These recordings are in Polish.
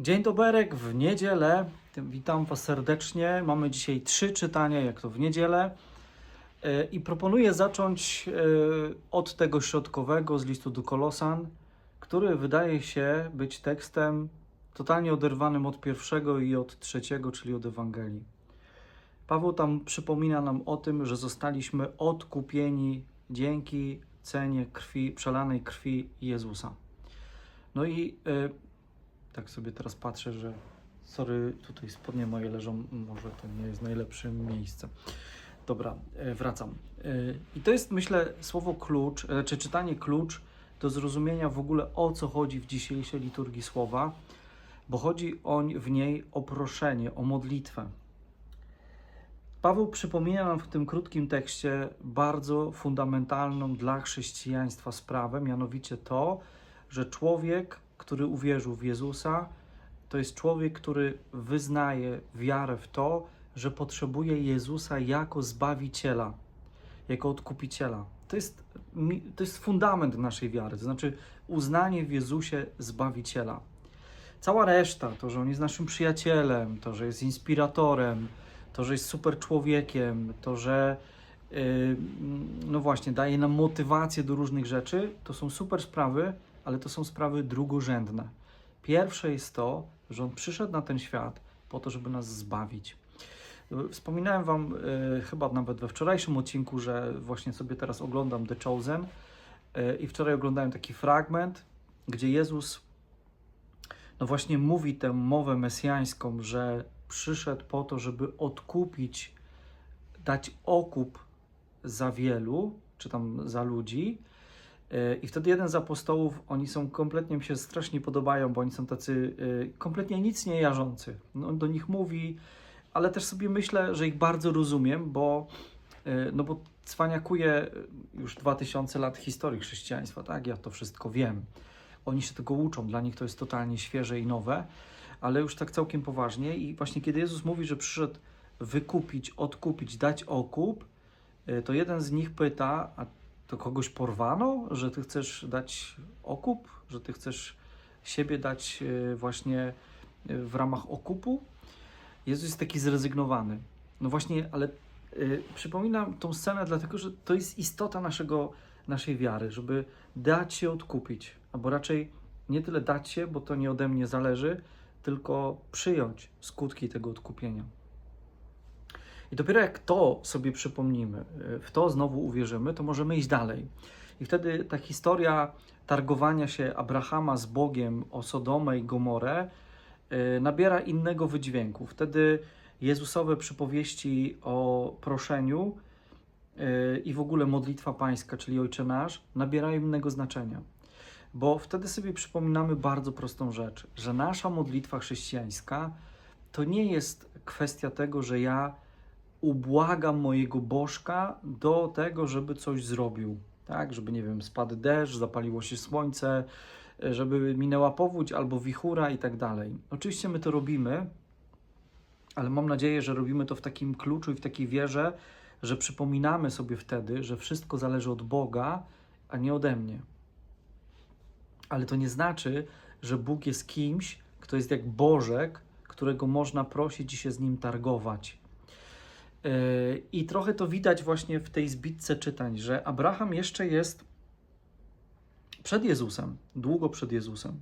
Dzień doberek w niedzielę. Witam Was serdecznie. Mamy dzisiaj trzy czytania, jak to w niedzielę. E, I proponuję zacząć e, od tego środkowego z listu do Kolosan, który wydaje się być tekstem totalnie oderwanym od pierwszego i od trzeciego, czyli od Ewangelii. Paweł tam przypomina nam o tym, że zostaliśmy odkupieni dzięki cenie krwi, przelanej krwi Jezusa. No i e, tak sobie teraz patrzę, że sorry, tutaj spodnie moje leżą, może to nie jest najlepsze miejsce. Dobra, e, wracam. E, I to jest, myślę, słowo klucz, e, czy czytanie klucz do zrozumienia w ogóle o co chodzi w dzisiejszej liturgii słowa, bo chodzi o, w niej o proszenie, o modlitwę. Paweł przypomina nam w tym krótkim tekście bardzo fundamentalną dla chrześcijaństwa sprawę, mianowicie to, że człowiek, który uwierzył w Jezusa, to jest człowiek, który wyznaje wiarę w to, że potrzebuje Jezusa jako zbawiciela, jako odkupiciela. To jest, to jest fundament naszej wiary, to znaczy uznanie w Jezusie zbawiciela. Cała reszta, to, że on jest naszym przyjacielem, to, że jest inspiratorem, to, że jest super człowiekiem, to, że yy, no właśnie daje nam motywację do różnych rzeczy, to są super sprawy, ale to są sprawy drugorzędne. Pierwsze jest to, że on przyszedł na ten świat po to, żeby nas zbawić. Wspominałem Wam e, chyba nawet we wczorajszym odcinku, że właśnie sobie teraz oglądam The Chosen e, i wczoraj oglądałem taki fragment, gdzie Jezus no właśnie mówi tę mowę mesjańską, że przyszedł po to, żeby odkupić, dać okup za wielu, czy tam za ludzi. E, I wtedy jeden z apostołów, oni są kompletnie, mi się strasznie podobają, bo oni są tacy e, kompletnie nic nie jarzący. No, do nich mówi, ale też sobie myślę, że ich bardzo rozumiem, bo, e, no bo cwaniakuje już 2000 lat historii chrześcijaństwa, tak? Ja to wszystko wiem. Oni się tego uczą, dla nich to jest totalnie świeże i nowe, ale już tak całkiem poważnie. I właśnie kiedy Jezus mówi, że przyszedł wykupić, odkupić, dać okup, to jeden z nich pyta, a to kogoś porwano, że ty chcesz dać okup, że ty chcesz siebie dać e, właśnie e, w ramach okupu? Jezus jest taki zrezygnowany. No właśnie, ale y, przypominam tą scenę, dlatego że to jest istota naszego, naszej wiary, żeby dać się odkupić, albo raczej nie tyle dać się, bo to nie ode mnie zależy, tylko przyjąć skutki tego odkupienia. I dopiero jak to sobie przypomnimy, y, w to znowu uwierzymy, to możemy iść dalej. I wtedy ta historia targowania się Abrahama z Bogiem o Sodomę i Gomorę y, nabiera innego wydźwięku. Wtedy Jezusowe przypowieści o proszeniu y, i w ogóle modlitwa pańska, czyli Ojcze Nasz, nabierają innego znaczenia. Bo wtedy sobie przypominamy bardzo prostą rzecz, że nasza modlitwa chrześcijańska to nie jest kwestia tego, że ja ubłagam mojego bożka do tego, żeby coś zrobił. Tak, żeby nie wiem, spadł deszcz, zapaliło się słońce, żeby minęła powódź albo wichura i tak dalej. Oczywiście my to robimy, ale mam nadzieję, że robimy to w takim kluczu i w takiej wierze, że przypominamy sobie wtedy, że wszystko zależy od Boga, a nie ode mnie. Ale to nie znaczy, że Bóg jest kimś, kto jest jak Bożek, którego można prosić i się z nim targować. I trochę to widać właśnie w tej zbitce czytań, że Abraham jeszcze jest przed Jezusem, długo przed Jezusem.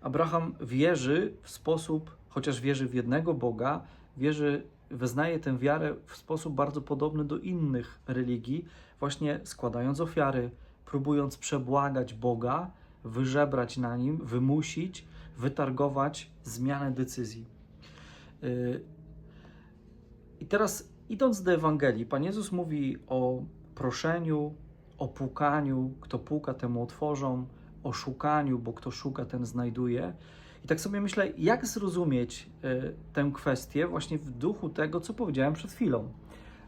Abraham wierzy w sposób, chociaż wierzy w jednego Boga, wierzy, wyznaje tę wiarę w sposób bardzo podobny do innych religii, właśnie składając ofiary, próbując przebłagać Boga, wyżebrać na nim, wymusić, wytargować zmianę decyzji. Yy, I teraz, idąc do Ewangelii, Pan Jezus mówi o proszeniu, o pukaniu, kto puka, temu otworzą, o szukaniu, bo kto szuka, ten znajduje. I tak sobie myślę, jak zrozumieć y, tę kwestię właśnie w duchu tego, co powiedziałem przed chwilą.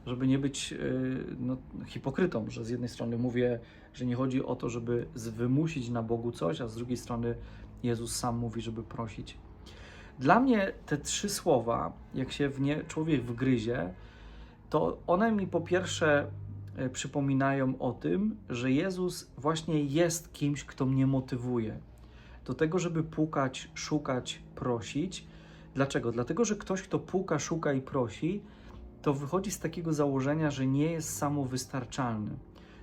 Żeby nie być y, no, hipokrytą, że z jednej strony mówię, że nie chodzi o to, żeby wymusić na Bogu coś, a z drugiej strony Jezus sam mówi, żeby prosić. Dla mnie te trzy słowa, jak się w nie człowiek wgryzie, to one mi po pierwsze e, przypominają o tym, że Jezus właśnie jest kimś, kto mnie motywuje. do tego, żeby pukać, szukać, prosić. Dlaczego? Dlatego, że ktoś, kto puka, szuka i prosi, to wychodzi z takiego założenia, że nie jest samowystarczalny.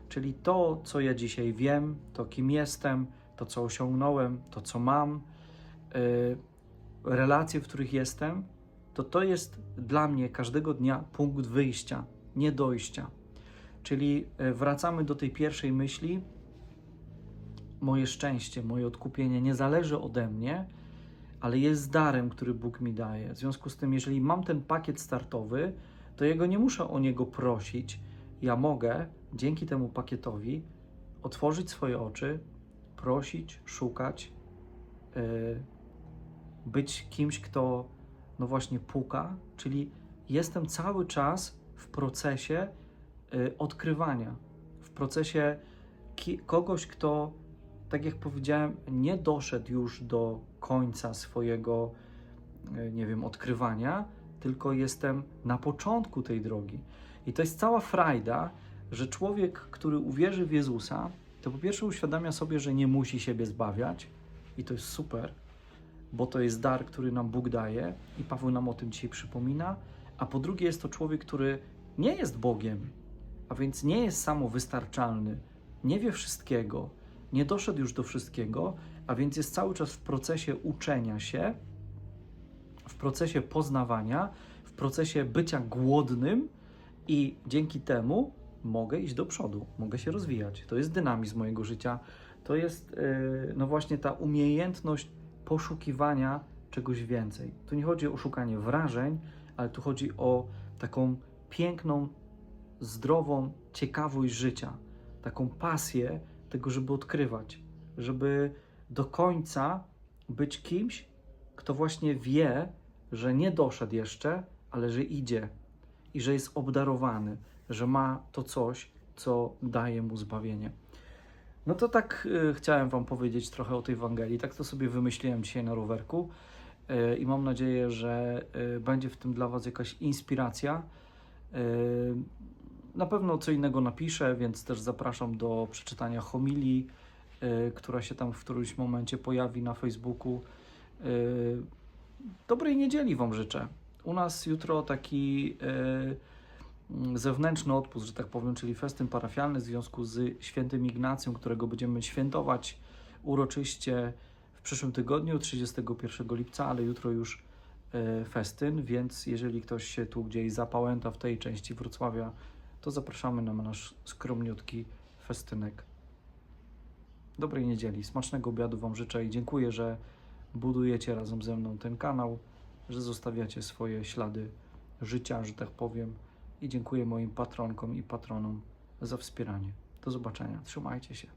Czyli to, co ja dzisiaj wiem, to kim jestem, to co osiągnąłem, to co mam, yy, relacje, w których jestem, to to jest dla mnie każdego dnia punkt wyjścia, nie dojścia. Czyli yy, wracamy do tej pierwszej myśli. Moje szczęście, moje odkupienie nie zależy ode mnie, ale jest darem, który Bóg mi daje. W związku z tym, jeżeli mam ten pakiet startowy, to jego nie muszę o niego prosić. Ja mogę dzięki temu pakietowi otworzyć swoje oczy, prosić, szukać, yy, być kimś, kto no właśnie puka, czyli jestem cały czas w procesie yy, odkrywania, w procesie kogoś, kto, tak jak powiedziałem, nie doszedł już do końca swojego, yy, nie wiem, odkrywania, tylko jestem na początku tej drogi. I to jest cała frajda, że człowiek, który uwierzy w Jezusa, to po pierwsze uświadamia sobie, że nie musi siebie zbawiać, i to jest super, bo to jest dar, który nam Bóg daje, i Paweł nam o tym dzisiaj przypomina. A po drugie, jest to człowiek, który nie jest Bogiem, a więc nie jest samowystarczalny, nie wie wszystkiego, nie doszedł już do wszystkiego, a więc jest cały czas w procesie uczenia się, w procesie poznawania, w procesie bycia głodnym i dzięki temu mogę iść do przodu, mogę się rozwijać. To jest dynamizm mojego życia. To jest yy, no właśnie ta umiejętność poszukiwania czegoś więcej. Tu nie chodzi o szukanie wrażeń, ale tu chodzi o taką piękną, zdrową ciekawość życia, taką pasję tego, żeby odkrywać, żeby do końca być kimś, kto właśnie wie, że nie doszedł jeszcze, ale że idzie i że jest obdarowany, że ma to coś, co daje mu zbawienie. No to tak y, chciałem Wam powiedzieć trochę o tej Ewangelii. Tak to sobie wymyśliłem dzisiaj na rowerku y, i mam nadzieję, że y, będzie w tym dla Was jakaś inspiracja. Na pewno co innego napiszę, więc też zapraszam do przeczytania homilii, która się tam w którymś momencie pojawi na Facebooku. Dobrej niedzieli Wam życzę. U nas jutro taki zewnętrzny odpust, że tak powiem, czyli festyn parafialny w związku z świętym Ignacją, którego będziemy świętować uroczyście w przyszłym tygodniu, 31 lipca, ale jutro już y, festyn, więc jeżeli ktoś się tu gdzieś zapałęta w tej części Wrocławia, to zapraszamy na nasz skromniutki festynek. Dobrej niedzieli, smacznego obiadu Wam życzę i dziękuję, że budujecie razem ze mną ten kanał, że zostawiacie swoje ślady życia, że tak powiem. I dziękuję moim patronkom i patronom za wspieranie. Do zobaczenia. Trzymajcie się.